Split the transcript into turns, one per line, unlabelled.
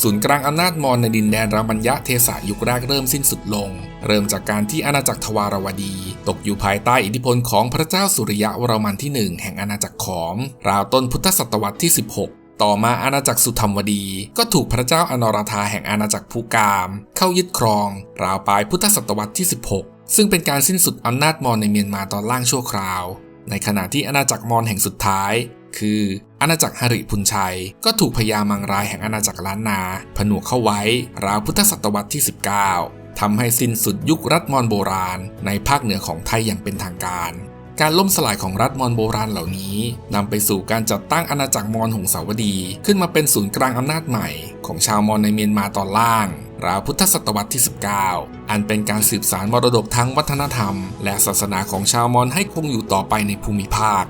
ศูนย์กลางอำนาจมอญในดินแดนรามัญญะเทสายุคแรกเริ่มสิ้นสุดลง เริ่มจากการที่อาณาจักรทวารวดี ตกอยู่ภายใต้อิทธิพลของพระเจ้าสุริยะวรมันที่หนึ่งแห่งอาณาจักรขอม ราวต้นพุทธศตวรรษที่ 16ต่อมาอาณาจักรสุธรรมวดี ก็ถูกพระเจ้าอนรธาแห่งอาณาจักรภูกาม เข้ายึดครอง ราวปลายพุทธศตวรรษที่ 16 ซึ่งเป็นการสิ้นสุดอำนาจมอญในเมียนมาตอนล่างชั่วคราว ในขณะที่อาณาจักรมอญแห่งสุดท้าย คือ อาณาจักรหริพุนชัย ก็ถูกพญามังรายแห่งอาณาจักรล้านนา ผนวกเข้าไว้ ราวพุทธศตวรรษที่ 19ทำให้สิ้นสุดยุครัฐมอญโบราณ ในภาคเหนือของไทยอย่างเป็นทางการการล่มสลายของรัฐมอญโบราณเหล่านี้นำไปสู่การจัดตั้งอาณาจักรมอญหงสาวดี ขึ้นมาเป็นศูนย์กลางอำนาจใหม่ ของชาวมอญในเมียนมาตอนล่าง ราวพุทธศตวรรษที่ 19 อันเป็นการสืบสานมรดกทั้งวัฒนธรรม และศาสนาของชาวมอญให้คงอยู่ต่อไปในภูมิภาค